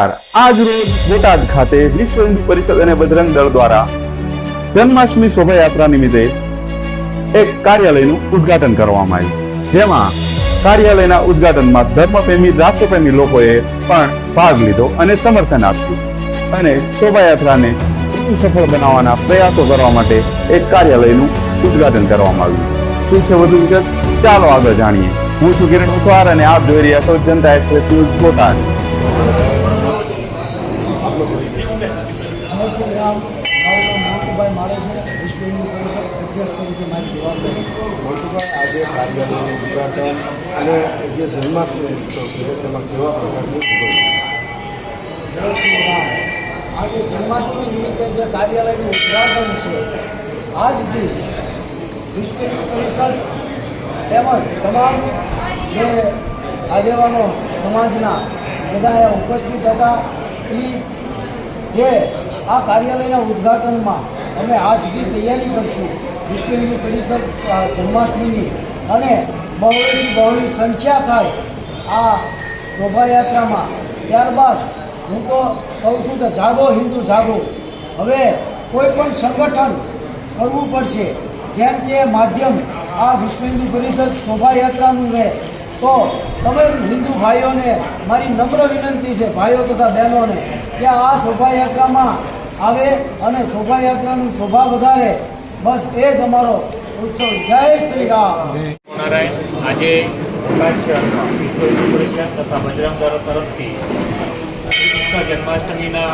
આજ રોજ બોટાદ ખાતે વિશ્વ હિન્દુ પરિષદ અને બજરંગ દળ દ્વારા જન્માષ્ટમી શોભાયાત્રા નિમિત્તે એક કાર્યાલયનું ઉદ્ઘાટન કરવામાં આવ્યું. જેમાં કાર્યાલયના ઉદ્ઘાટનમાં ધર્મપ્રેમી, રાષ્ટ્રપ્રેમી લોકોએ પણ ભાગ લીધો અને સમર્થન આપ્યું અને શોભાયાત્રાને સફળ બનાવવાના પ્રયાસો કરવા માટે એક કાર્યાલયનું ઉદ્ઘાટન કરવામાં આવ્યું. શું છે વધુ વિગત? ચાલો આગળ જાણીએ. હું છું કિરણ ઉથવાર અને આપ જોઈ રહ્યા છો જનતા એક્સપ્રેસ ન્યૂઝ બોટાદ. જય શ્રી રામ મારું નામ મોટુભાઈ મારે છે. વિશ્વ પરિષદ અધ્યક્ષ તરીકે મારી જવાબદારી. મોટુભાઈ આજે કાર્યાલયનું ઉદઘાટન અને જે જન્માષ્ટમી ઉત્સવ છે તેમાં કેવા પ્રકારની ઉજવણી? જય રામ આજે જન્માષ્ટમી નિમિત્તે જે કાર્યાલયનું ઉદઘાટન છે આજથી વિશ્વ હિન્દુ પરિષદ તેમજ તમામ જે આગેવાનો સમાજના બધા અહીંયા ઉપસ્થિત હતા. એ જે આ કાર્યાલયના ઉદ્ઘાટનમાં અમે આજથી તૈયારી કરશું. વિશ્વ હિન્દુ પરિષદ જન્માષ્ટમીની. અને બહોળી બહોળી સંખ્યા થાય આ શોભાયાત્રામાં. ત્યારબાદ હું તો કહું છું કે જાગો, હિન્દુ જાગો. હવે કોઈ પણ સંગઠન કરવું પડશે. જેમ કે માધ્યમ આ વિશ્વ હિન્દુ પરિષદ શોભાયાત્રાનું રહે. તો તમામ હિન્દુ ભાઈઓને મારી નમ્ર વિનંતી છે, ભાઈઓ તથા બહેનોને, કે આ શોભાયાત્રામાં આવે અને શોભાયાત્રાનું શોભા વધારે. બસ એ જ અમારો ઉત્સવ. જય શ્રી રામ. નારાયણ, આજે બોટાદ શહેરમાં વિશ્વ હિન્દુ તથા બજરંગ દળ તરફથી જન્માષ્ટમીના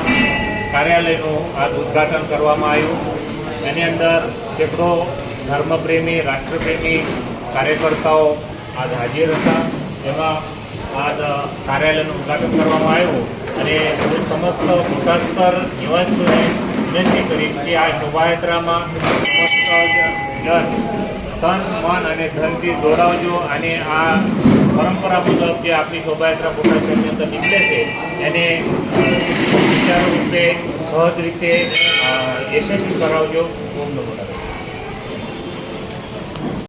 કાર્યાલયનું આજ ઉદ્ઘાટન કરવામાં આવ્યું. એની અંદર સેંકડો ધર્મપ્રેમી, રાષ્ટ્રપ્રેમી કાર્યકર્તાઓ આજ હાજર હતા. એમાં આજ કાર્યાલયનું ઉદ્ઘાટન કરવામાં આવ્યું અને હું સમસ્ત બોટાદપર નિવાસીઓને વિનંતી કરીશ કે આ શોભાયાત્રામાં સમસ્ત તન મન અને ધનથી દોડાવજો અને આ પરંપરા મુજબ જે આપણી શોભાયાત્રા બોટાદ અંદર નીકળે છે, એને રૂપે સહજ રીતે યશસ્વી કરાવજો. ઓમ નમો.